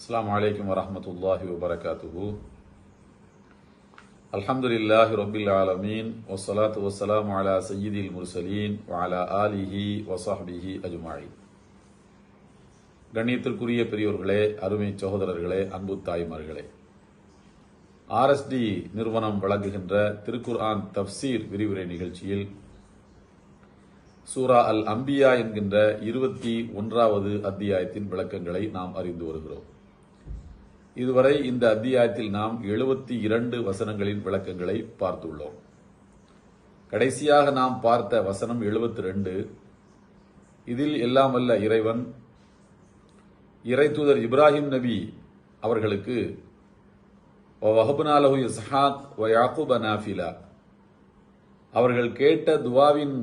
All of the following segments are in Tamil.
السلام عليكم ورحمة الله وبركاته الحمد لله رب العالمين والصلاة والسلام على سيد المرسلين وعلى آله وصحبه أجمعين கண்ணியத்திற்குரிய பெரியோர்களே அருமை சகோதரர்களே அன்பு தாய்மார்களே ஆர்எஸ்டி நிறுவனம் வழங்குகின்ற திருக்குர்ஆன் தப்சீர் விரிவுரை நிகழ்ச்சியில் சூரா அல் அம்பியா என்கின்ற இருபத்தி ஒன்றாவது அத்தியாயத்தின் விளக்கங்களை நாம் அறிந்து வருகிறோம் இதுவரை இந்த அத்தியாயத்தில் நாம் எழுபத்தி இரண்டு வசனங்களின் விளக்கங்களை பார்த்துள்ளோம். கடைசியாக நாம் பார்த்த வசனம் எழுபத்தி ரெண்டு. இதில் எல்லாம் அல்ல இறைவன் இறைத்தூதர் இப்ராஹிம் நபி அவர்களுக்கு வஹபுனாலஹு இஸ்ஹாக் வ யாக்கூப நாஃபிலா. அவர்கள் கேட்ட துவாவின்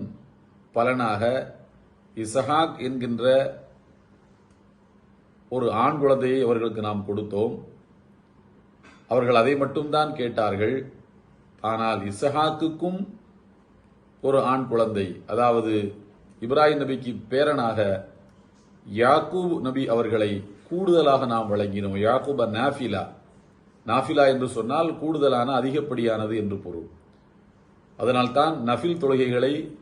பலனாக இசஹாக் என்கின்ற ஒரு ஆண் குழந்தையை அவர்களுக்கு நாம் கொடுத்தோம். அவர்கள் அதை மட்டும்தான் கேட்டார்கள். ஆனால் இசஹாக்குக்கும் ஒரு ஆண் குழந்தை அதாவது இப்ராஹிம் நபிக்கு பேரனாக யாக்கூப் நபி அவர்களை கூடுதலாக நாம் வழங்கினோம். யாக்கூப நாஃபிலா. நாஃபிலா என்று சொன்னால் கூடுதலான அதிகப்படியானது என்று பொருள். அதனால்தான் நஃபில் தொழுகைகளை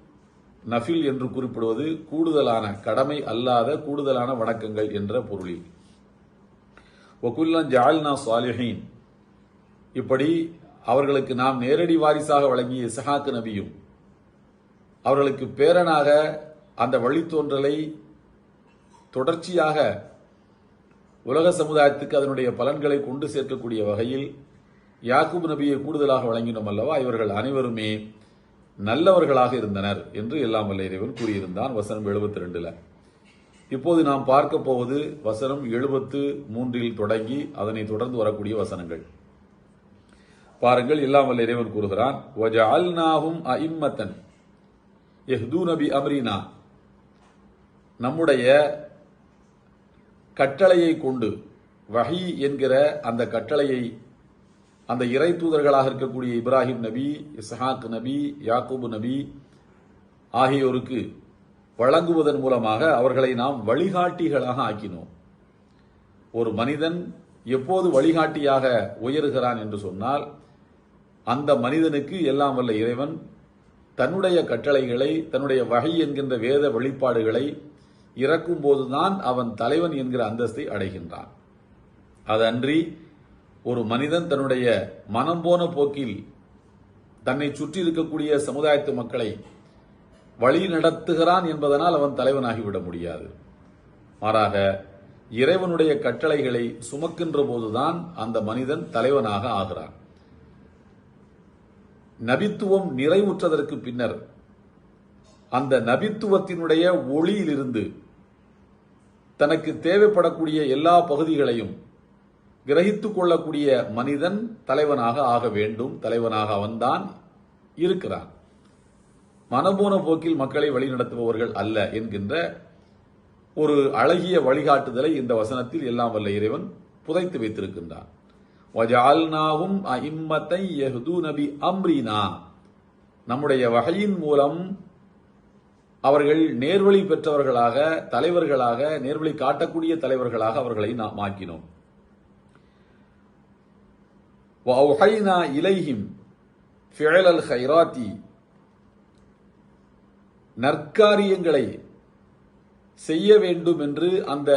நஃபில் என்று குறிப்பிடுவது கூடுதலான கடமை அல்லாத கூடுதலான வணக்கங்கள் என்ற பொருளில். ஒகுல்லன் ஜால்னா சாலிஹீன். இப்படி அவர்களுக்கு நாம் நேரடி வாரிசாக வழங்கிய இசஹாக்கு நபியும் அவர்களுக்கு பேரனாக அந்த வழித்தோன்றலை தொடர்ச்சியாக உலக சமுதாயத்துக்கு அதனுடைய பலன்களை கொண்டு சேர்க்கக்கூடிய வகையில் யாக்கூப் நபியை கூடுதலாக வழங்கினோம் அல்லவா? இவர்கள் அனைவருமே நல்லவர்களாக இருந்தனர் என்று எல்லாம் வல்ல இறைவன் கூறியிருந்தான் வசனம் எழுபத்தி ரெண்டுல இப்போது நாம் பார்க்க போவது வசனம் எழுபத்து மூன்றில் தொடங்கி அதனை தொடர்ந்து வரக்கூடிய வசனங்கள். பாருங்கள் எல்லாம் வல்ல இறைவன் கூறுகிறான் வஜஅல்நாஹும் அஇம்மத்தன் யஹ்தூ நபி அம்ரினா நம்முடைய கட்டளையை கொண்டு வஹி என்கிற அந்த கட்டளையை அந்த இறை தூதர்களாக இருக்கக்கூடிய இப்ராஹிம் நபி இஸ்ஹாக் நபி யாக்கூபு நபி ஆகியோருக்கு வழங்குவதன் மூலமாக அவர்களை நாம் வழிகாட்டிகளாக ஆக்கினோம். ஒரு மனிதன் எப்போது வழிகாட்டியாக உயருகிறான் என்று சொன்னால் அந்த மனிதனுக்கு எல்லாம் வல்ல இறைவன் தன்னுடைய கட்டளைகளை தன்னுடைய வகை என்கின்ற வேத வெளிப்பாடுகளை இறக்கும் போதுதான் அவன் தலைவன் என்கிற அந்தஸ்தை அடைகின்றான். அதன்றி ஒரு மனிதன் தன்னுடைய மனம் போன போக்கில் தன்னை சுற்றி இருக்கக்கூடிய சமுதாயத்து மக்களை வழி நடத்துகிறான் என்பதனால் அவன் தலைவனாகிவிட முடியாது. மாறாக இறைவனுடைய கட்டளைகளை சுமக்கின்ற போதுதான் அந்த மனிதன் தலைவனாக ஆகிறான். நபித்துவம் நிறைவுற்றதற்கு பின்னர் அந்த நபித்துவத்தினுடைய ஒளியிலிருந்து தனக்கு தேவைப்படக்கூடிய எல்லா பகுதிகளையும் கிரகித்துக் கொள்ளக்கூடிய மனிதன் தலைவனாக ஆக வேண்டும் தலைவனாக அவன்தான் இருக்கிறான். மனபோன போக்கில் மக்களை வழிநடத்துபவர்கள் அல்ல என்கின்ற ஒரு அழகிய வழிகாட்டுதலை இந்த வசனத்தில் எல்லாம் வல்ல இறைவன் புதைத்து வைத்திருக்கின்றான். வஜால்னாவும் அஇம்மத்தை யஹ்து நபி அம்ரினா. நம்முடைய வகையின் மூலம் அவர்கள் நேர்வழி பெற்றவர்களாக தலைவர்களாக நேர்வழி காட்டக்கூடிய தலைவர்களாக அவர்களை நாம் ஆக்கினோம். وأوحينا إليهم فعل الخيرات நற்காரியங்களை செய்ய வேண்டும் என்று அந்த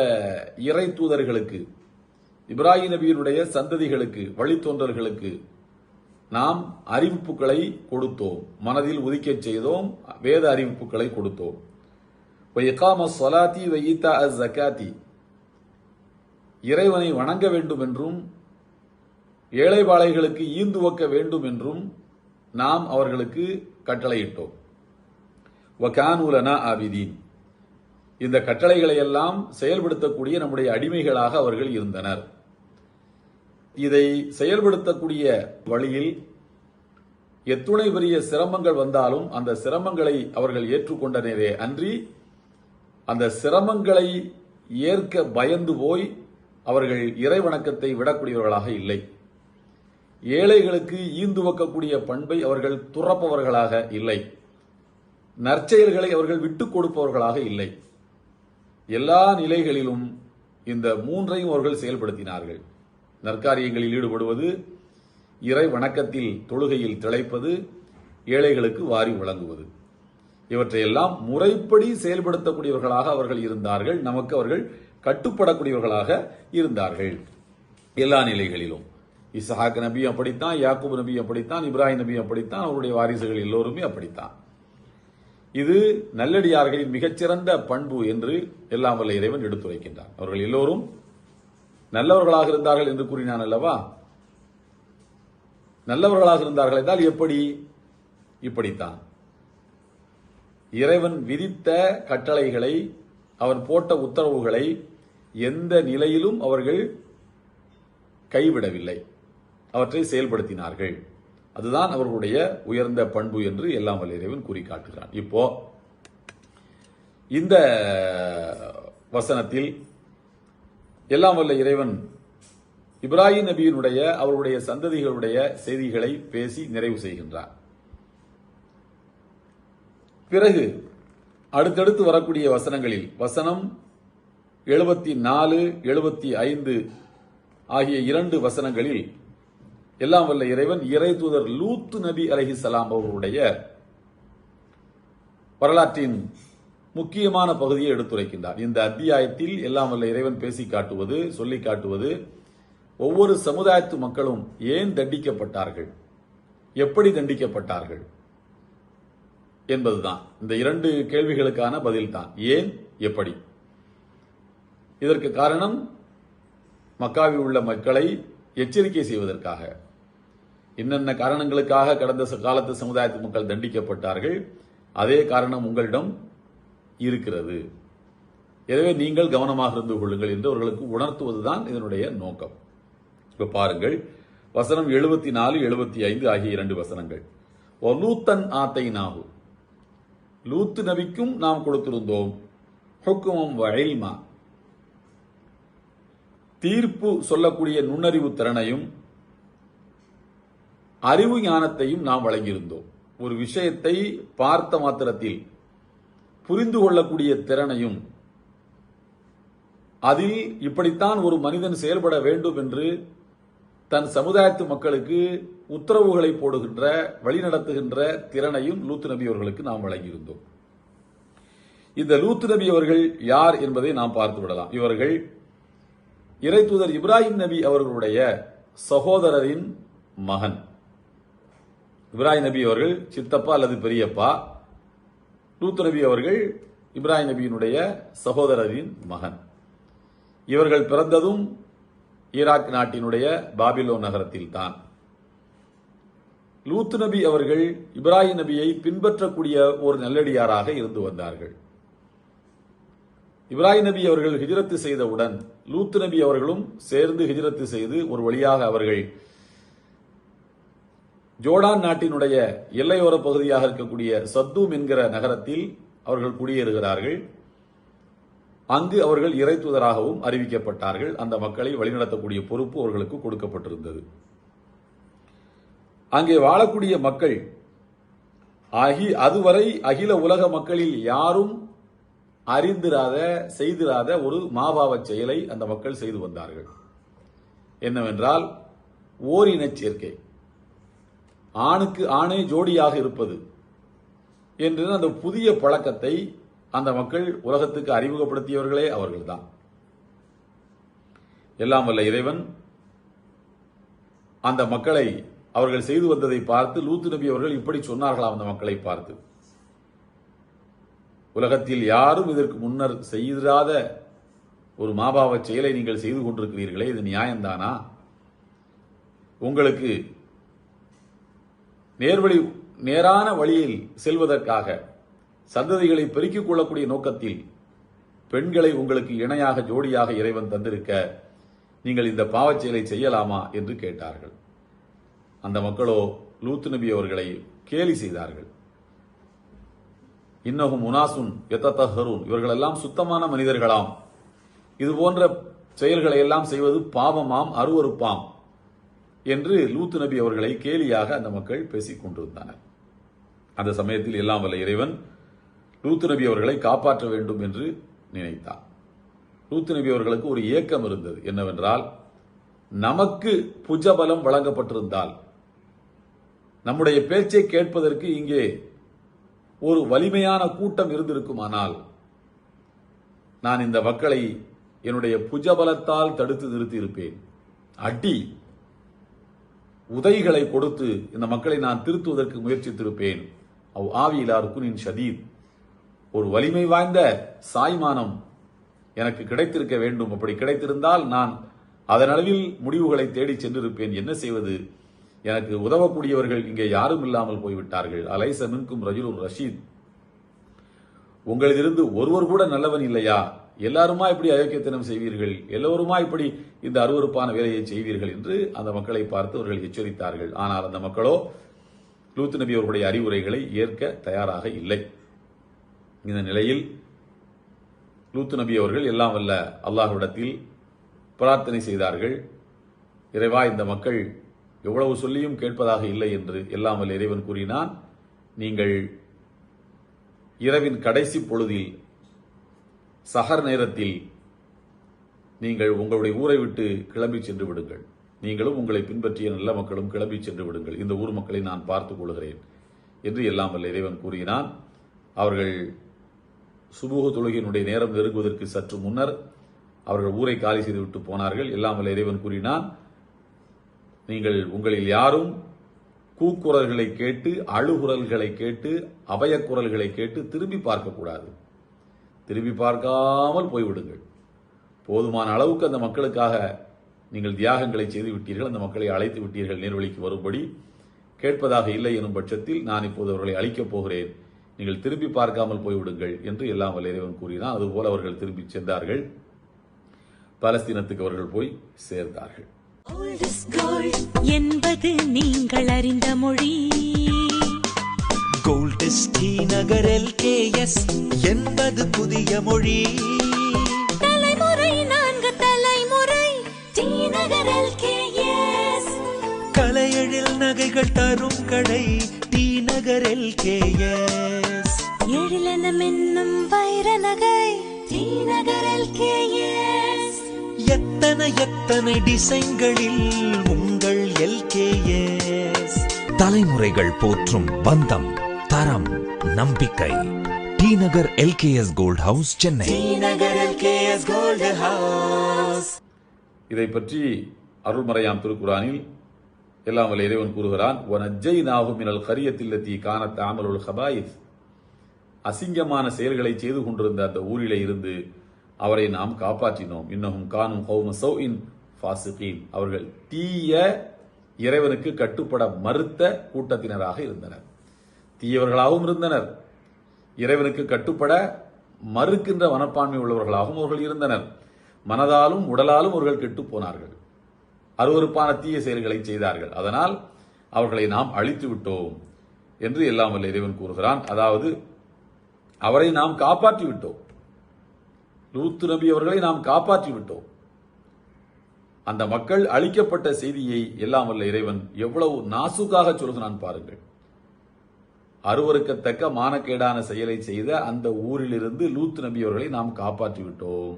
இறை தூதர்களுக்கு இப்ராஹிம் நபியினுடைய சந்ததிகளுக்கு வழித்தோன்றர்களுக்கு நாம் அறிவிப்புகளை கொடுத்தோம் மனதில் உதிக்கச் செய்தோம் வேத அறிவிப்புகளை கொடுத்தோம் சொலாத்தி வைத்தா ஜக்காத்தி இறைவனை வணங்க வேண்டும் என்றும் ஏழைபாளைகளுக்கு ஈந்துவக்க வேண்டும் என்றும் நாம் அவர்களுக்கு கட்டளையிட்டோம். வகானூலனா ஆபிதீன். இந்த கட்டளைகளை எல்லாம் செயல்படுத்தக்கூடிய நம்முடைய அடிமைகளாக அவர்கள் இருந்தனர். இதை செயல்படுத்தக்கூடிய வழியில் எத்துணை பெரிய சிரமங்கள் வந்தாலும் அந்த சிரமங்களை அவர்கள் ஏற்றுக்கொண்டனரே அன்றி அந்த சிரமங்களை ஏற்க பயந்து போய் அவர்கள் இறைவணக்கத்தை விடக்கூடியவர்களாக இல்லை. ஏழைகளுக்கு ஈந்துவக்கக்கூடிய பண்பை அவர்கள் துறப்பவர்களாக இல்லை. நற்செயல்களை அவர்கள் விட்டுக் கொடுப்பவர்களாக இல்லை. எல்லா நிலைகளிலும் இந்த மூன்றையும் அவர்கள் செயல்படுத்தினார்கள். நற்காரியங்களில் ஈடுபடுவது இறை வணக்கத்தில் தொழுகையில் திளைப்பது ஏழைகளுக்கு வாரி வழங்குவது. இவற்றையெல்லாம் முறைப்படி செயல்படுத்தக்கூடியவர்களாக அவர்கள் இருந்தார்கள். நமக்கு அவர்கள் கட்டுப்படக்கூடியவர்களாக இருந்தார்கள். எல்லா நிலைகளிலும். இசஹாக் நபியும் அப்படித்தான் யாக்கூப் நபியும் அப்படித்தான் இப்ராஹிம் நபியும் அப்படித்தான் அவருடைய வாரிசுகள் எல்லோருமே அப்படித்தான். இது நல்லடியார்களின் மிகச்சிறந்த பண்பு என்று எல்லாம் வல்ல இறைவன் எடுத்துரைக்கின்றான். அவர்கள் எல்லோரும் நல்லவர்களாக இருந்தார்கள் என்று கூறினான் அல்லவா? நல்லவர்களாக இருந்தார்கள் என்றால் எப்படி? இப்படித்தான். இறைவன் விதித்த கட்டளைகளை அவன் போட்ட உத்தரவுகளை எந்த நிலையிலும் அவர்கள் கைவிடவில்லை. அவற்றை செயல்படுத்தினார்கள். அதுதான் அவர்களுடைய உயர்ந்த பண்பு என்று எல்லாம் வல்ல இறைவன் கூறி காட்டுகிறான் இப்போ இந்த வசனத்தில் எல்லாம் வல்ல இறைவன் இப்ராஹிம் நபியினுடைய அவருடைய சந்ததிகளுடைய செய்திகளை பேசி நிறைவு செய்கின்றார். பிறகு அடுத்தடுத்து வரக்கூடிய வசனங்களில் வசனம் எழுபத்தி நாலு எழுபத்தி ஐந்து ஆகிய இரண்டு வசனங்களில் எல்லாம் வல்ல இறைவன் இறை தூதர் லூத்து நபி அலஹிசலாம் அவர்களுடைய வரலாற்றின் முக்கியமான பகுதியை எடுத்துரைக்கின்றார். இந்த அத்தியாயத்தில் எல்லாம் வல்ல இறைவன் பேசி காட்டுவது சொல்லி காட்டுவது ஒவ்வொரு சமுதாயத்து மக்களும் ஏன் தண்டிக்கப்பட்டார்கள்? எப்படி தண்டிக்கப்பட்டார்கள்? என்பதுதான். இந்த இரண்டு கேள்விகளுக்கான பதில்தான். ஏன்? எப்படி? இதற்கு காரணம் மக்காவில் உள்ள மக்களை எச்சரிக்கை செய்வதற்காக. என்னென்ன காரணங்களுக்காக கடந்த ச- காலத்து சமுதாயத்து மக்கள் தண்டிக்கப்பட்டார்கள் அதே காரணம் உங்களிடம் இருக்கிறது. எனவே நீங்கள் கவனமாக இருந்து கொள்ளுங்கள் என்று அவர்களுக்கு உணர்த்துவதுதான் இதனுடைய நோக்கம். இப்போ பாருங்கள் வசனம் எழுபத்தி நாலு எழுபத்தி ஐந்து ஆகிய இரண்டு வசனங்கள். லூத்தன் ஆத்தை நாகு லூத்து நபிக்கும் நாம் கொடுத்திருந்தோம் ஹுக்குமம் வழில்மா தீர்ப்பு சொல்லக்கூடிய நுண்ணறிவு திறனையும் அறிவு ஞானத்தையும் நாம் வழங்கியிருந்தோம். ஒரு விஷயத்தை பார்த்த மாத்திரத்தில் புரிந்து கொள்ளக்கூடிய திறனையும் அதில் இப்படித்தான் ஒரு மனிதன் செயல்பட வேண்டும் என்று தன் சமுதாயத்து மக்களுக்கு உத்தரவுகளை போடுகின்ற வழிநடத்துகின்ற திறனையும் லூத்து நபி அவர்களுக்கு நாம் வழங்கியிருந்தோம். இந்த லூத்து நபி அவர்கள் யார் என்பதை நாம் பார்த்து விடலாம். இவர்கள் இறை தூதர் இப்ராஹிம் நபி அவர்களுடைய சகோதரரின் மகன். இப்ராஹிம் நபி அவர்கள் சித்தப்பா அல்லது பெரியப்பா? லூத்து நபி அவர்கள் இப்ராஹிம் நபியினுடைய சகோதரரின் மகன். இவர்கள் பிறந்ததும் ஈராக் நாட்டினுடைய பாபிலோ நகரத்தில் தான் லூத்து நபி அவர்கள் இப்ராஹிம் நபியை பின்பற்றக்கூடிய ஒரு நல்லடியாராக இருந்து வந்தார்கள். இப்ராஹிம் நபி அவர்கள் ஹிஜ்ரத்து செய்தவுடன் லூத்து நபி அவர்களும் சேர்ந்து ஹிஜ்ரத்து செய்து ஒரு வழியாக அவர்கள் ஜோர்டான் நாட்டினுடைய எல்லையோர பகுதியாக இருக்கக்கூடிய சத்தூம் என்கிற நகரத்தில் அவர்கள் குடியேறுகிறார்கள். அங்கு அவர்கள் இறை தூதராகவும் அறிவிக்கப்பட்டார்கள். அந்த மக்களை வழிநடத்தக்கூடிய பொறுப்பு அவர்களுக்கு கொடுக்கப்பட்டிருந்தது. அங்கே வாழக்கூடிய மக்கள் அகி அதுவரை அகில உலக மக்களில் யாரும் அறிந்திராத செய்திராத ஒரு மாபாவ செயலை அந்த மக்கள் செய்து வந்தார்கள். என்னவென்றால் ஓரினச் சேர்க்கை. ஆணுக்கு ஆணே ஜோடியாக இருப்பது என்று அந்த புதிய பழக்கத்தை அந்த மக்கள் உலகத்துக்கு அறிமுகப்படுத்தியவர்களே அவர்கள்தான். எல்லாம் வல்ல இறைவன் அந்த மக்களை அவர்கள் செய்து வந்ததை பார்த்து லூத்து நபி அவர்கள் இப்படி சொன்னார்களாம் அந்த மக்களை பார்த்து. உலகத்தில் யாரும் இதற்கு முன்னர் செய்திராத ஒரு மாபாவ செயலை நீங்கள் செய்து கொண்டிருக்கிறீர்களே இது நியாயம்தானா? உங்களுக்கு நேர்வழி நேரான வழியில் செல்வதற்காக சந்ததிகளை பெருக்கிக் கொள்ளக்கூடிய நோக்கத்தில் பெண்களை உங்களுக்கு இணையாக ஜோடியாக இறைவன் தந்திருக்க நீங்கள் இந்த பாவச்செயலை செய்யலாமா என்று கேட்டார்கள். அந்த மக்களோ லூத்து நபி அவர்களை கேலி செய்தார்கள். இன்னகும் முனாசுன் எத்தத்தஹரும் இவர்கள் இவர்களெல்லாம் சுத்தமான மனிதர்களாம். இது போன்ற செயல்களை எல்லாம் செய்வது பாவமாம் அருவறுப்பாம் என்று லூத்து நபி அவர்களை கேலியாக அந்த மக்கள் பேசிக் கொண்டிருந்தனர். அந்த சமயத்தில் எல்லாம் வல்ல இறைவன் லூத்து நபி அவர்களை காப்பாற்ற வேண்டும் என்று நினைத்தார் லூத்து நபி அவர்களுக்கு ஒரு ஏக்கம் இருந்தது. என்னவென்றால் நமக்கு புஜபலம் வழங்கப்பட்டிருந்தால் நம்முடைய பேச்சை கேட்பதற்கு இங்கே ஒரு வலிமையான கூட்டம் இருந்திருக்குமானால் நான் இந்த மக்களை என்னுடைய புஜபலத்தால் தடுத்து நிறுத்தி இருப்பேன் அடி உதைகளை கொடுத்து இந்த மக்களை நான் திருத்துவதற்கு முயற்சித்திருப்பேன். அவ் ஆவியிலா ருக்குனின் ஷதீத். ஒரு வலிமை வாய்ந்த சாய்மானம் எனக்கு கிடைத்திருக்க வேண்டும். அப்படி கிடைத்திருந்தால் நான் அதனளவில் முடிவுகளை தேடி சென்றிருப்பேன். என்ன செய்வது? எனக்கு உதவக்கூடியவர்கள் இங்கே யாரும் இல்லாமல் போய்விட்டார்கள். அலைச மின்கும் ரஜுலுர் ரஷீத். உங்களிலிருந்து ஒருவர் கூட நல்லவன் இல்லையா? எல்லாருமா இப்படி அயோக்கியத்தனம் செய்வீர்கள்? எல்லோருமா இப்படி இந்த அருவருப்பான வேலையை செய்வீர்கள் என்று அந்த மக்களை பார்த்து அவர்கள் எச்சரித்தார்கள். ஆனால் அந்த மக்களோ லூத்து நபி அவர்களுடைய அறிவுரைகளை ஏற்க தயாராக இல்லை. இந்த நிலையில் லூத்து நபி அவர்கள் எல்லாம் வல்ல அல்லாஹ்விடத்தில் பிரார்த்தனை செய்தார்கள். இறைவா இந்த மக்கள் எவ்வளவு சொல்லியும் கேட்பதாக இல்லை என்று எல்லாம் வல்ல இறைவன் கூறினான். நீங்கள் இரவின் கடைசி பொழுதில் சகர் நேரத்தில் நீங்கள் உங்களுடைய ஊரை விட்டு கிளம்பி சென்று விடுங்கள். நீங்களும் உங்களை பின்பற்றிய நல்ல மக்களும் கிளம்பி சென்று விடுங்கள். இந்த ஊர் மக்களை நான் பார்த்துக் கொள்கிறேன் என்று எல்லாம் வல்ல இறைவன் கூறினான். அவர்கள் சுபூக தொழுகையினுடைய நேரம் நெருங்குவதற்கு சற்று முன்னர் அவர்கள் ஊரை காலி செய்துவிட்டு போனார்கள். எல்லாம் வல்ல இறைவன் கூறினான் நீங்கள் உங்களில் யாரும் கூக்குரல்களை கேட்டு அழுகுரல்களை கேட்டு அபயக்குரல்களை கேட்டு திரும்பி பார்க்கக்கூடாது திரும்பி பார்க்காமல் போய்விடுங்கள். போதுமான அளவுக்கு அந்த மக்களுக்காக நீங்கள் தியாகங்களை செய்து விட்டீர்கள் அந்த மக்களை அழைத்து விட்டீர்கள் நேர்வழிக்கு வரும்படி. கேட்பதாக இல்லை எனும் பட்சத்தில் நான் இப்போது அவர்களை அழிக்கப் போகிறேன். நீங்கள் திரும்பி பார்க்காமல் போய்விடுங்கள் என்று எல்லாம் வல்ல இறைவன் கூறினான். அதுபோல அவர்கள் திரும்பி சென்றார்கள். பலஸ்தீனத்துக்கு அவர்கள் போய் சேர்ந்தார்கள். என்பது நீங்கள் அறிந்த மொழி. கோல்டஸ் டி நகர் எல்கேஎஸ் என்பது புதிய மொழி. தலைமுறை நான்கு தலைமுறை டி நகர் எல்கேஎஸ் கலையெழில் நகைகள் தரும் கடை டி நகர் எல்கேஎஸ் எழிலென மின்னும் வைர நகை டி நகர் எல்கேஎஸ் எத்தனை எத்தனை டிசைன்களில் உங்கள் எல்கேஎஸ் தலைமுறைகள் போற்றும் பந்தம். தரம் நம்பிக்கை. T Nagar LKS gold house Chennai. T Nagar LKS gold house. இதை பற்றி அருள்மறையாம் திருக்குறானில் எல்லாம் வல்ல இறைவன் கூறுகிறான் ஒனஜை நாகும் மினல் கரியத்தில்லத்தி காணத் ஆமலுல் ஹபாயித் அசிங்கமான செயல்களை செய்து கொண்டிருந்த அந்த ஊரிலே இருந்து அவரை நாம் காப்பாற்றினோம். இன்னமும் காணும் கௌம சௌஇன் ஃபாசிகீன். அவர்கள் தீய இறைவனுக்கு கட்டுப்பட மறுத்த கூட்டத்தினராக இருந்தனர். தீயவர்களாகவும் இருந்தனர். இறைவனுக்கு கட்டுப்பட மறுக்கின்ற மனப்பான்மை உள்ளவர்களாகவும் அவர்கள் இருந்தனர். மனதாலும் உடலாலும் அவர்கள் கெட்டுப் போனார்கள். அருவருப்பான தீய செயல்களை செய்தார்கள். அதனால் அவர்களை நாம் அழித்து விட்டோம் என்று எல்லாம் வல்ல இறைவன் கூறுகிறான். அதாவது அவரை நாம் காப்பாற்றி விட்டோம். லூத்து நபி அவர்களை நாம் காப்பாற்றி விட்டோம். அந்த மக்கள் அழிக்கப்பட்ட செய்தியை எல்லாம் வல்ல இறைவன் எவ்வளவு நாசுக்காக சொல்கிறான் பாருங்கள். அருவருக்கத்தக்க மானக்கேடான செயலை செய்த அந்த ஊரிலிருந்து லூத் நபி அவர்களை நாம் காப்பாற்றி விட்டோம்.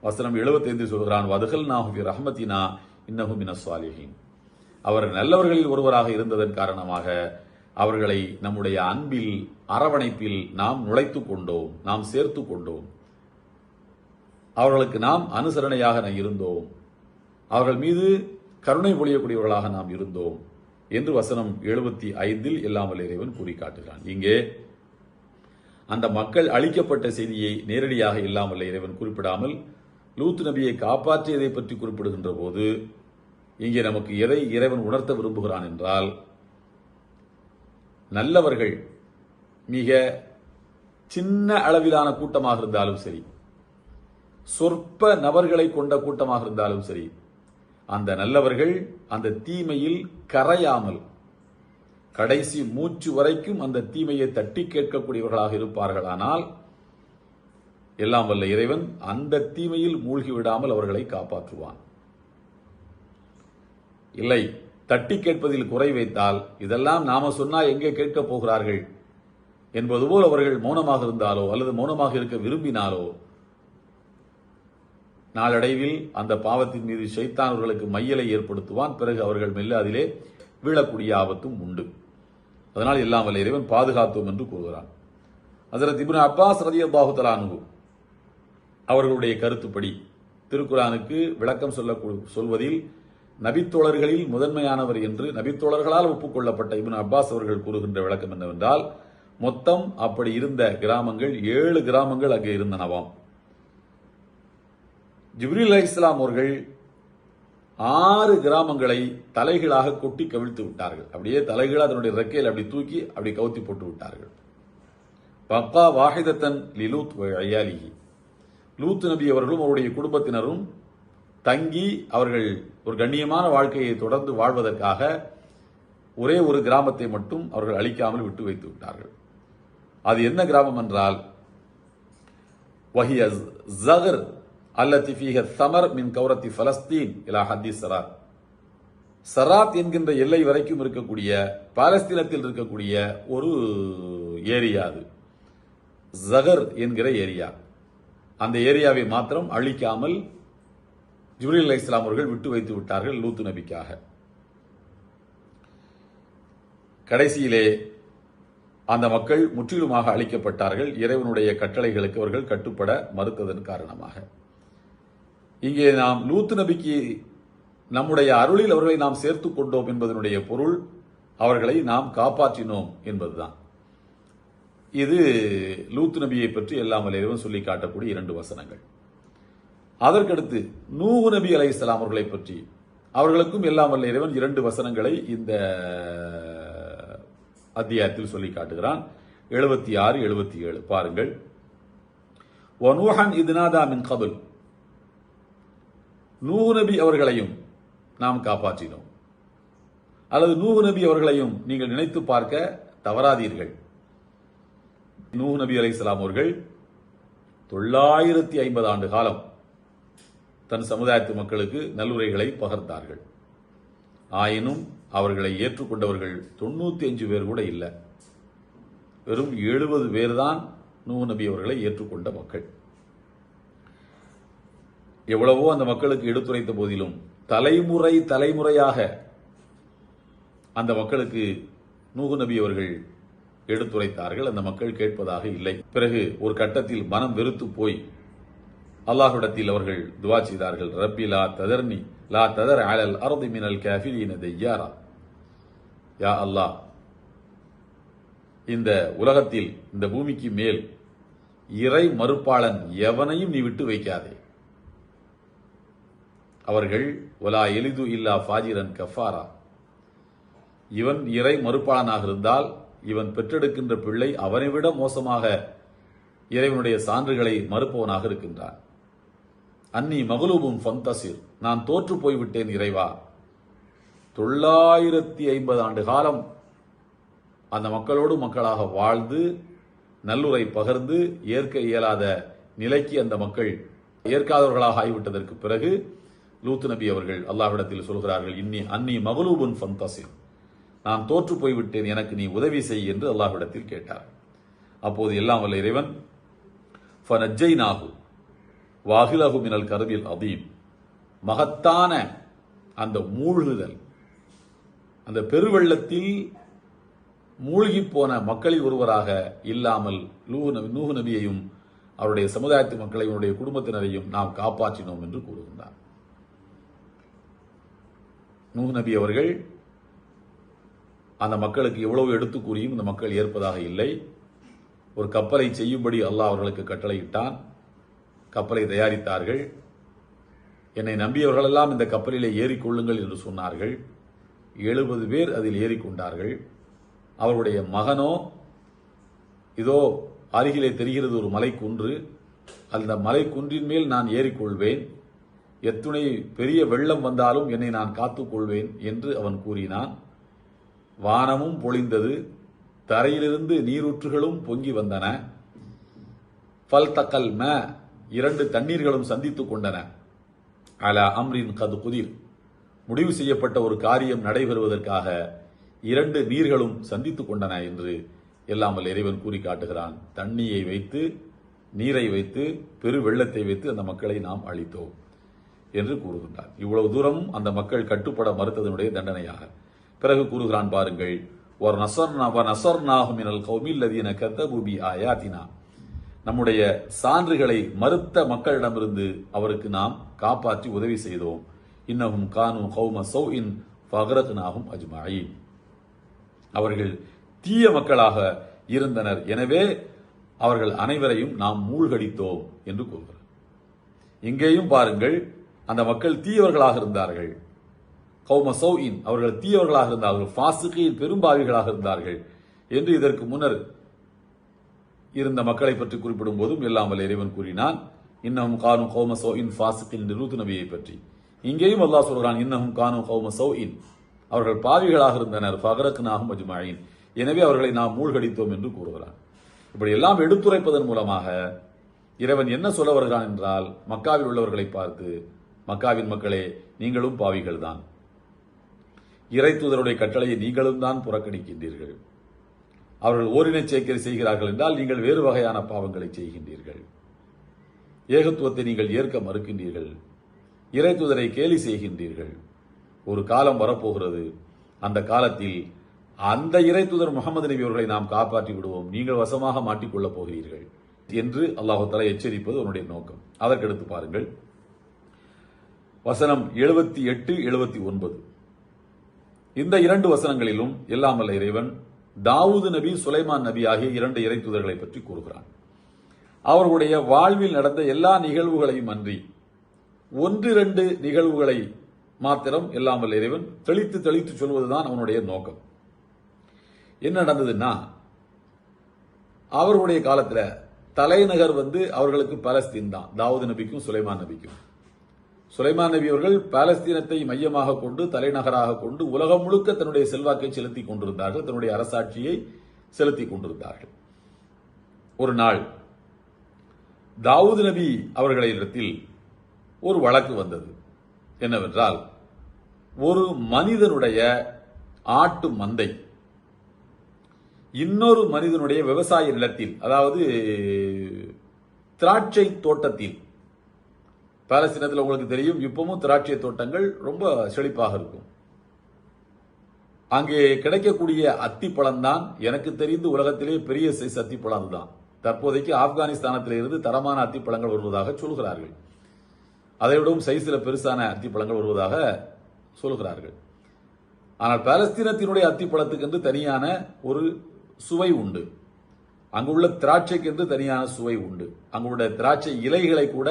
வசனம் 75 சொல்கிறான் வதுகல் நாஹுபி ரஹமத்தினா இன்னஹு மின அவர் நல்லவர்களில் ஒருவராக இருந்ததன் காரணமாக அவர்களை நம்முடைய அன்பில் அரவணைப்பில் நாம் நுழைத்து கொண்டோம் நாம் சேர்த்து கொண்டோம். அவர்களுக்கு நாம் அனுசரணையாக நாம் இருந்தோம். அவர்கள் மீது கருணை பொழியக்கூடியவர்களாக நாம் இருந்தோம். என்று வசனம் எழுபத்தி ஐந்தில் இல்லாமல் இறைவன் கூறி காட்டுகிறான் இங்கே அந்த மக்கள் அழிக்கப்பட்ட செய்தியை நேரடியாக இல்லாமல் இறைவன் குறிப்பிடாமல் லூத் நபியை காப்பாற்றியதை பற்றி குறிப்பிடுகின்ற போது இங்கே நமக்கு எதை இறைவன் உணர்த்த விரும்புகிறான் என்றால் நல்லவர்கள் மிக சின்ன அளவிலான கூட்டமாக இருந்தாலும் சரி சொற்ப நபர்களை கொண்ட கூட்டமாக இருந்தாலும் சரி அந்த நல்லவர்கள் அந்த தீமையில் கரையாமல் கடைசி மூச்சு வரைக்கும் அந்த தீமையை தட்டி கேட்கக்கூடியவர்களாக இருப்பார்களானால் எல்லாம் வல்ல இறைவன் அந்த தீமையில் மூழ்கி விடாமல் அவர்களை காப்பாற்றுவான். இல்லை தட்டி கேட்பதில் குறை வைத்தால் இதெல்லாம் நாம சொன்னா எங்கே கேட்கப் போகிறார்கள்? என்பது போல் அவர்கள் மௌனமாக இருந்தாலோ அல்லது மௌனமாக இருக்க விரும்பினாலோ நாளடைவில் அந்த பாவத்தின் மீது ஷைத்தான் அவர்களுக்கு மையலை ஏற்படுத்துவான். பிறகு அவர்கள் மெல்ல அதிலே வீழக்கூடிய ஆபத்தும் உண்டு. அதனால் எல்லாம் வல்ல இறைவன் பாதுகாத்தோம் என்று கூறுகிறான். ஹசரத் இப்னு அப்பாஸ் ரதியல்லாஹு தலானு அவர்களுடைய கருத்துப்படி திருக்குரானுக்கு விளக்கம் சொல்ல சொல்வதில் நபித்தோழர்களில் முதன்மையானவர் என்று நபித்தோழர்களால் ஒப்புக்கொள்ளப்பட்ட இபின் அப்பாஸ் அவர்கள் கூறுகின்ற விளக்கம் என்னவென்றால் மொத்தம் அப்படி இருந்த கிராமங்கள் ஏழு கிராமங்கள் அங்கே இருந்தனவாம். ஜிப்ரீல் அலி இஸ்லாம் அவர்கள் ஆறு கிராமங்களை தலைகளாக கொட்டி கவிழ்த்து விட்டார்கள். அப்படியே தலைகீழ அதனுடைய ரெக்கையில் அப்படி தூக்கி அப்படி கவுத்தி போட்டு விட்டார்கள். பக்கா வாஹிதத்தன் லிலூத் ஐயாலிகி லூத் நபி அவர்களும் அவருடைய குடும்பத்தினரும் தங்கி அவர்கள் ஒரு கண்ணியமான வாழ்க்கையை தொடர்ந்து வாழ்வதற்காக ஒரே ஒரு கிராமத்தை மட்டும் அவர்கள் அழிக்காமல் விட்டு வைத்து விட்டார்கள். அது என்ன கிராமம் என்றால் வஹிய ஜகர் அல்லத்தி ஃபீஹ தமர் மின் கௌரத்தி பலஸ்தீன் இலா ஹத்தி சராத். சராத் என்கின்ற எல்லை வரைக்கும் இருக்கக்கூடிய பாலஸ்தீனத்தில் இருக்கக்கூடிய ஒரு ஏரியா அது. ஜகர் என்கிற ஏரியா. அந்த ஏரியாவை மாத்திரம் அழிக்காமல் ஜிப்ரீல் அலி இஸ்லாம் அவர்கள் விட்டு வைத்து விட்டார்கள் லூத்து நபிக்காக. கடைசியிலே அந்த மக்கள் முற்றிலுமாக அழிக்கப்பட்டார்கள். இறைவனுடைய கட்டளைகளுக்கு அவர்கள் கட்டுப்பட மறுத்ததன் காரணமாக. இங்கே நாம் லூத்து நபிக்கு நம்முடைய அருளில் அவர்களை நாம் சேர்த்து கொண்டோம் என்பதனுடைய பொருள் அவர்களை நாம் காப்பாற்றினோம் என்பதுதான். இது லூத்து நபியை பற்றி எல்லாம் வல்லையிலும் சொல்லி காட்டக்கூடிய இரண்டு வசனங்கள். அதற்கடுத்து நூஹு நபி அலை இஸ்லாம் அவர்களை பற்றி. அவர்களுக்கும் எல்லாம் வல்ல இறைவன் இரண்டு வசனங்களை இந்த அத்தியாயத்தில் சொல்லி காட்டுகிறான். எழுபத்தி ஆறு எழுபத்தி ஏழு. பாருங்கள். ஒனூஹன் இதுநாதா மின் கபுல். நூஹு நபி அவர்களையும் நாம் காப்பாற்றினோம். அல்லது நூஹு நபி அவர்களையும் நீங்கள் நினைத்து பார்க்க தவறாதீர்கள். நூஹு நபி அலைஹிஸ்ஸலாம் அவர்கள் தொள்ளாயிரத்தி ஐம்பது ஆண்டு காலம் தன் சமுதாயத்து மக்களுக்கு நல்லுரைகளை பகர்ந்தார்கள். ஆயினும் அவர்களை ஏற்றுக்கொண்டவர்கள் தொண்ணூத்தி அஞ்சு பேர் கூட இல்லை. வெறும் எழுபது பேர் தான் நூஹ் நபி அவர்களை ஏற்றுக்கொண்ட மக்கள். எவ்வளவோ அந்த மக்களுக்கு எடுத்துரைத்த போதிலும் தலைமுறை தலைமுறையாக அந்த மக்களுக்கு நூகு நபி அவர்கள் எடுத்துரைத்தார்கள். அந்த மக்கள் கேட்பதாக இல்லை. பிறகு ஒரு கட்டத்தில் மனம் வெறுத்து போய் அல்லாஹ்விடத்தில் அவர்கள் துவா செய்தார்கள். ரப்பி லா ததர்னி லா ததர் அலல் அர்தி மினல் காஃபிரீன தையாரா. யா அல்லாஹ் இந்த உலகத்தில் இந்த பூமிக்கு மேல் இறை மறுப்பாளன் எவனையும் நீ விட்டு வைக்காதே. அவர்கள் ஒலா எளிது இல்லா ஃபாஜிரன் கஃபாரா. இவன் இறை மறுப்பாளனாக இருந்தால் இவன் பெற்றெடுக்கின்ற பிள்ளை அவனை விட மோசமாக இறைவனுடைய சான்றுகளை மறுப்பவனாக இருக்கின்றான். அன்னி மகளூபும் ஃபந்தசிர் நான் தோற்று போய்விட்டேன் இறைவா. தொள்ளாயிரத்தி ஐம்பது ஆண்டு காலம் அந்த மக்களோடு மக்களாக வாழ்ந்து நல்லுரை பகர்ந்து ஏற்க இயலாத நிலைக்கு அந்த மக்கள் ஏற்காதவர்களாக ஆகிவிட்டதற்கு பிறகு லூத் நபி அவர்கள் அல்லாஹ்விடத்தில் சொல்கிறார்கள் இன்னி அன்னி மகளூபுன் ஃபந்தசின் நான் தோற்று போய்விட்டேன் எனக்கு நீ உதவி செய் என்று அல்லாஹ்விடத்தில் கேட்டார். அப்போது எல்லாம் வல்ல இறைவன் ஃபனஜ்ஜை நாகு வாகிலகு மினல் கருவில் அதீம். மகத்தான அந்த மூழ்குதல் அந்த பெருவெள்ளத்தில் மூழ்கி போன மக்களில் ஒருவராக இல்லாமல் லூஹு நபி நூஹு நபியையும் அவருடைய சமுதாயத்து மக்களையும் அவருடைய குடும்பத்தினரையும் நாம் காப்பாற்றினோம் என்று கூறுகின்றார். நூ நபி அவர்கள் அந்த மக்களுக்கு எவ்வளவு எடுத்து கூறியும் இந்த மக்கள் ஏற்பதாக இல்லை. ஒரு கப்பலை செய்யும்படி அல்லாஹ் அவர்களுக்கு கட்டளையிட்டான். கப்பலை தயாரித்தார்கள். என்னை நம்பியவர்களெல்லாம் இந்த கப்பலிலே ஏறிக்கொள்ளுங்கள் என்று சொன்னார்கள். எழுபது பேர் அதில் ஏறிக்கொண்டார்கள். அவருடைய மகனோ இதோ அருகிலே தெரிகிறது ஒரு மலைக்குன்று. அந்த மலைக்குன்றின் மேல் நான் ஏறிக்கொள்வேன். எத்துணை பெரிய வெள்ளம் வந்தாலும் என்னை நான் காத்துக்கொள்வேன் என்று அவன் கூறினான். வானமும் பொழிந்தது. தரையிலிருந்து நீரூற்றுகளும் பொங்கி வந்தன. பல் தக்கல் ம இரண்டு தண்ணீர்களும் சந்தித்துக் கொண்டன. அலா அம்ரின் கது குதிர். முடிவு செய்யப்பட்ட ஒரு காரியம் நடைபெறுவதற்காக இரண்டு நீர்களும் சந்தித்துக் கொண்டன என்று எல்லாம் வல்ல இறைவன் கூறி காட்டுகிறான். தண்ணியை வைத்து நீரை வைத்து பெரு வெள்ளத்தை வைத்து அந்த மக்களை நாம் அழித்தோம். என்று கூறுகின்றார். இவ்வளவு தூரம் அந்த மக்கள் கட்டுப்பட மறுத்ததனுடைய தண்டனையாக. பிறகு கூறுகிறான் பாருங்கள் ஒரு நசர்னா வ நாகும் எனல் கௌமில் லதீன கத்தபு ஆயாத்தினா. நம்முடைய சான்றுகளை மறுத்த மக்களிடமிருந்து அவருக்கு நாம் காப்பாற்றி உதவி செய்தோம். இன்னகும் கானு கௌம சௌ இன் ஃபகரத்னாகும் அஜ்மாயின். அவர்கள் தீய மக்களாக இருந்தனர். எனவே அவர்கள் அனைவரையும் நாம் மூழ்கடித்தோம் என்று கூறுகிறார். இங்கேயும் பாருங்கள் அந்த மக்கள் தீயவர்களாக இருந்தார்கள். கௌம சௌஇன் அவர்கள் தீயவர்களாக இருந்தார்கள். ஃபாசிகின் பெரும்பாவிகளாக இருந்தார்கள். என்று இதற்கு முன்னர் இருந்த மக்களை பற்றி குறிப்பிடும் போதும் இல்லாமல் இறைவன் கூறினான் இன்னமும் காணும் கௌம சௌஇன் ஃபாசிகின் நிருத் நபியை பற்றி. இங்கேயும் அல்லாஹ் சொல்கிறான் இன்னமும் காணும் கௌம சௌஇன் அவர்கள் பாவிகளாக இருந்தனர். ஃபகரக்னாகும் அஜ்மாயின். எனவே அவர்களை நாம் மூழ்கடித்தோம் என்று கூறுகிறான். இப்படி எல்லாம் எடுத்துரைப்பதன் மூலமாக இறைவன் என்ன சொல்ல வருகிறான் என்றால் மக்காவில் உள்ளவர்களை பார்த்து மக்காவின் மக்களே நீங்களும் பாவிகள் தான் இறை தூதருடைய கட்டளையை நீங்களும் தான் புறக்கணிக்கின்றீர்கள். அவர்கள் ஓரினச் சேர்க்கை செய்கிறார்கள் என்றால் நீங்கள் வேறு வகையான பாவங்களை செய்கின்றீர்கள். ஏகத்துவத்தை நீங்கள் ஏற்க மறுக்கின்றீர்கள். இறை தூதரை கேலி செய்கின்றீர்கள். ஒரு காலம் வரப்போகிறது. அந்த காலத்தில் அந்த இறை தூதர் முகமது நபி அவர்களை நாம் காப்பாற்றி விடுவோம். நீங்கள் வசமாக மாட்டிக்கொள்ளப் போகிறீர்கள் என்று அல்லாஹு தலா எச்சரிப்பது உன்னுடைய நோக்கம். அதற்கடுத்து பாருங்கள். வசனம் எழுபத்தி எட்டு எழுபத்தி ஒன்பது. இந்த இரண்டு வசனங்களிலும் எல்லாமல்ல இறைவன் தாவூது நபி சுலைமான் நபி ஆகிய இரண்டு இறை தூதர்களை பற்றி கூறுகிறான். அவர்களுடைய வாழ்வில் நடந்த எல்லா நிகழ்வுகளையும் அன்றி ஒன்றிரண்டு நிகழ்வுகளை மாத்திரம் எல்லாம் இறைவன் தெளித்து தெளித்து சொல்வதுதான் அவனுடைய நோக்கம். என்ன நடந்ததுன்னா அவர்களுடைய காலத்தில் தலைநகர் வந்து அவர்களுக்கு பலஸ்தீன் தான் தாவூது நபிக்கும் சுலைமான் நபிக்கும். சுலைமான் நபி அவர்கள் பாலஸ்தீனத்தை மையமாக கொண்டு தலைநகராக கொண்டு உலகம் முழுக்க தன்னுடைய செல்வாக்கை செலுத்தி கொண்டிருந்தார்கள். தன்னுடைய அரசாட்சியை செலுத்தி கொண்டிருந்தார்கள். ஒரு நாள் தாவூது நபி அவர்களிடத்தில் ஒரு வழக்கு வந்தது. என்னவென்றால் ஒரு மனிதனுடைய ஆட்டு மந்தை இன்னொரு மனிதனுடைய விவசாய நிலத்தில் அதாவது திராட்சை தோட்டத்தில் பாலஸ்தீனத்தில் உங்களுக்கு தெரியும் இப்பவும் திராட்சை தோட்டங்கள் ரொம்ப செழிப்பாக இருக்கும். அங்கே கிடைக்கக்கூடிய அத்திப்பழம் தான் எனக்கு தெரிந்து உலகத்திலே பெரிய சைஸ் அத்திப்பழம் தான் தற்போதைக்கு ஆப்கானிஸ்தானத்தில் இருந்து தரமான அத்திப்பழங்கள் வருவதாக சொல்கிறார்கள். அதை விடவும் சைஸில் பெருசான அத்திப்பழங்கள் வருவதாக சொல்கிறார்கள். ஆனால் பாலஸ்தீனத்தினுடைய அத்திப்பழத்துக்கென்று தனியான ஒரு சுவை உண்டு. அங்குள்ள திராட்சைக்கு என்று தனியான சுவை உண்டு. அங்குள்ள திராட்சை இலைகளை கூட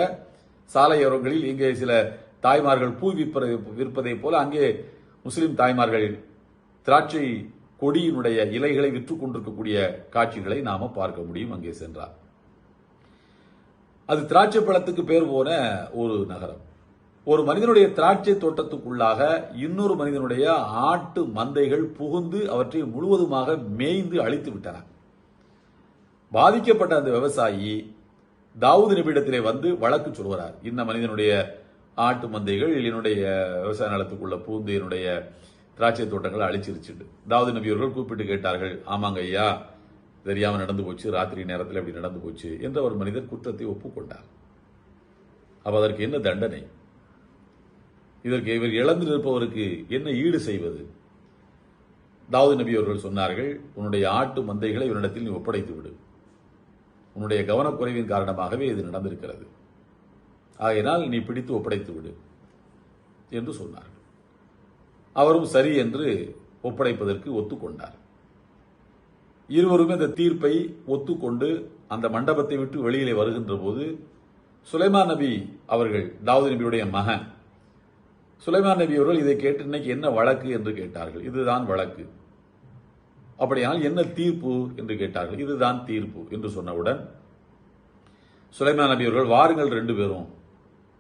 சாலையோரங்களில் இங்கே சில தாய்மார்கள் பூ விற்பதை விற்பதை போல அங்கே முஸ்லிம் தாய்மார்கள் திராட்சை கொடியினுடைய இலைகளை விற்றுக் கொண்டிருக்கக்கூடிய காட்சிகளை நாம பார்க்க முடியும் அங்கே சென்றார் அது திராட்சை பழத்துக்கு பேர் போன ஒரு நகரம். ஒரு மனிதனுடைய திராட்சை தோட்டத்துக்குள்ளாக இன்னொரு மனிதனுடைய ஆட்டு மந்தைகள் புகுந்து அவற்றை முழுவதுமாக மேய்ந்து அழித்து விட்டன. பாதிக்கப்பட்ட அந்த விவசாயி தாவூது நபியிடத்திலே வந்து வழக்கு சொல்கிறார் இந்த மனிதனுடைய ஆட்டு மந்தைகள் என்னுடைய விவசாய நிலத்துக்குள்ள பூந்து என்னுடைய திராட்சை தோட்டங்களை அழிச்சிருச்சுட்டு. தாவூது நபி அவர்கள் கூப்பிட்டு கேட்டார்கள் ஆமாங்க ஐயா தெரியாமல் நடந்து போச்சு ராத்திரி நேரத்தில் இப்படி நடந்து போச்சு என்ற ஒரு மனிதர் குற்றத்தை ஒப்புக்கொண்டார். அப்போ அதற்கு என்ன தண்டனை? இதற்கு இவர் இழந்து நிற்பவருக்கு என்ன ஈடு செய்வது? தாவூது நபி அவர்கள் சொன்னார்கள் உன்னுடைய ஆட்டு மந்தைகளை இவனிடத்தில் நீ ஒப்படைத்து விடு. உன்னுடைய கவனக்குறைவின் காரணமாகவே இது நடந்திருக்கிறது. ஆகையினால் நீ பிடித்து ஒப்படைத்து விடு என்று சொன்னார்கள். அவரும் சரி என்று ஒப்படைப்பதற்கு ஒத்துக்கொண்டார். இருவருமே இந்த தீர்ப்பை ஒத்துக்கொண்டு அந்த மண்டபத்தை விட்டு வெளியிலே வருகின்ற போது சுலைமான் நபி அவர்கள் தாவூத் நபியுடைய மகன் சுலைமான் நபி அவர்கள் இதை கேட்டு இன்னைக்கு என்ன வழக்கு என்று கேட்டார்கள். இதுதான் வழக்கு. அப்படியானால் என்ன தீர்ப்பு என்று கேட்டார்கள். இதுதான் தீர்ப்பு என்று சொன்னவுடன் சுலைமான் நபி அவர்கள் வாருங்கள் ரெண்டு பேரும்.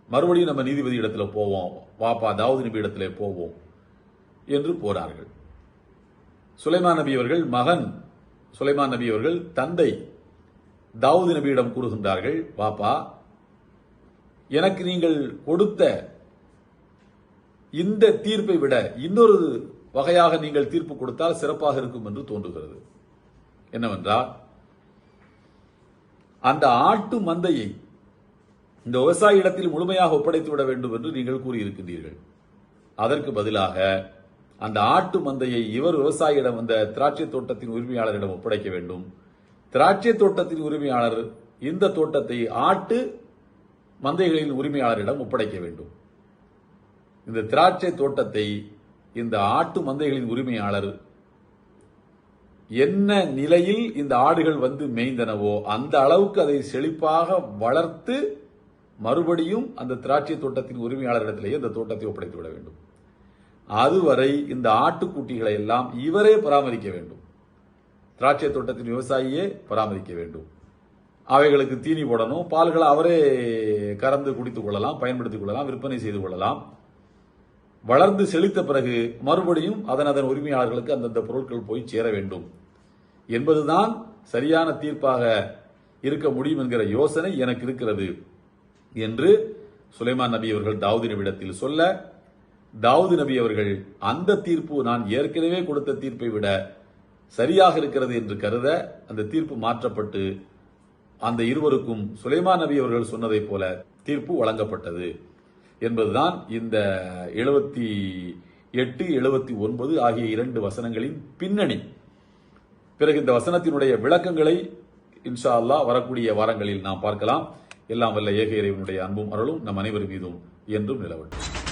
மறுபடியும் நம்ம நீதிபதி இடத்துல போவோம். வாப்பா தாவூது நபி இடத்துல போவோம். என்று போனார்கள். சுலைமான் நபி அவர்கள் மகன். சுலைமான் நபி அவர்கள் தந்தை. தாவூது நபியிடம் கூறுகின்றார்கள் வாப்பா எனக்கு நீங்கள் கொடுத்த இந்த தீர்ப்பை விட இன்னொரு வகையாக நீங்கள் தீர்ப்பு கொடுத்தால் சிறப்பாக இருக்கும் என்று தோன்றுகிறது. என்னவென்றால் அந்த ஆட்டு மந்தையை இந்த விவசாய இடத்தில் முழுமையாக ஒப்படைத்து விட வேண்டும் என்று நீங்கள் கூறியிருக்கின்றீர்கள். அதற்கு பதிலாக அந்த ஆட்டு மந்தையை இவர் விவசாயியிடம் அந்த திராட்சை தோட்டத்தின் உரிமையாளரிடம் ஒப்படைக்க வேண்டும். திராட்சை தோட்டத்தின் உரிமையாளர் இந்த தோட்டத்தை ஆட்டு மந்தைகளின் உரிமையாளரிடம் ஒப்படைக்க வேண்டும். இந்த திராட்சை தோட்டத்தை இந்த ஆட்டு மந்தைகளின் உரிமையாளர். என்ன நிலையில் இந்த ஆடுகள் வந்து மேய்ந்தனவோ அந்த அளவுக்கு அதை செழிப்பாக வளர்த்து மறுபடியும் அந்த திராட்சை தோட்டத்தின் உரிமையாளரிடத்திலேயே இந்த தோட்டத்தை ஒப்படைத்து விட வேண்டும். அதுவரை இந்த ஆட்டுக்குட்டிகளை எல்லாம் இவரே பராமரிக்க வேண்டும். திராட்சை தோட்டத்தின் விவசாயியே பராமரிக்க வேண்டும். அவைகளுக்கு தீனி போடணும் பால்களை அவரே கறந்து குடித்துக் கொள்ளலாம் பயன்படுத்திக் கொள்ளலாம் விற்பனை செய்து கொள்ளலாம். வளர்ந்து செழித்த பிறகு மறுபடியும் அதன் அதன் உரிமையாளர்களுக்கு அந்தந்த பொருட்கள் போய் சேர வேண்டும். என்பதுதான் சரியான தீர்ப்பாக இருக்க முடியும் என்கிற யோசனை எனக்கு இருக்கிறது என்று சுலைமான் நபி அவர்கள் தாவூது நபியிடத்தில் சொல்ல தாவூது நபி அவர்கள் அந்த தீர்ப்பு நான் ஏற்கனவே கொடுத்த தீர்ப்பை விட சரியாக இருக்கிறது என்று கருத அந்த தீர்ப்பு மாற்றப்பட்டு அந்த இருவருக்கும் சுலைமான் நபி அவர்கள் சொன்னதைப் போல தீர்ப்பு வழங்கப்பட்டது. என்பதுதான் இந்த எழுபத்தி எட்டு எழுபத்தி ஒன்பது ஆகிய இரண்டு வசனங்களின் பின்னணி. பிறகு இந்த வசனத்தினுடைய விளக்கங்களை இன்ஷா அல்லாஹ் வரக்கூடிய வாரங்களில் நாம் பார்க்கலாம். எல்லாம் வல்ல ஏக இறைவனுடைய அன்பும் அருளும் நம் அனைவர் மீதும் என்றும் நிலவட்டும்.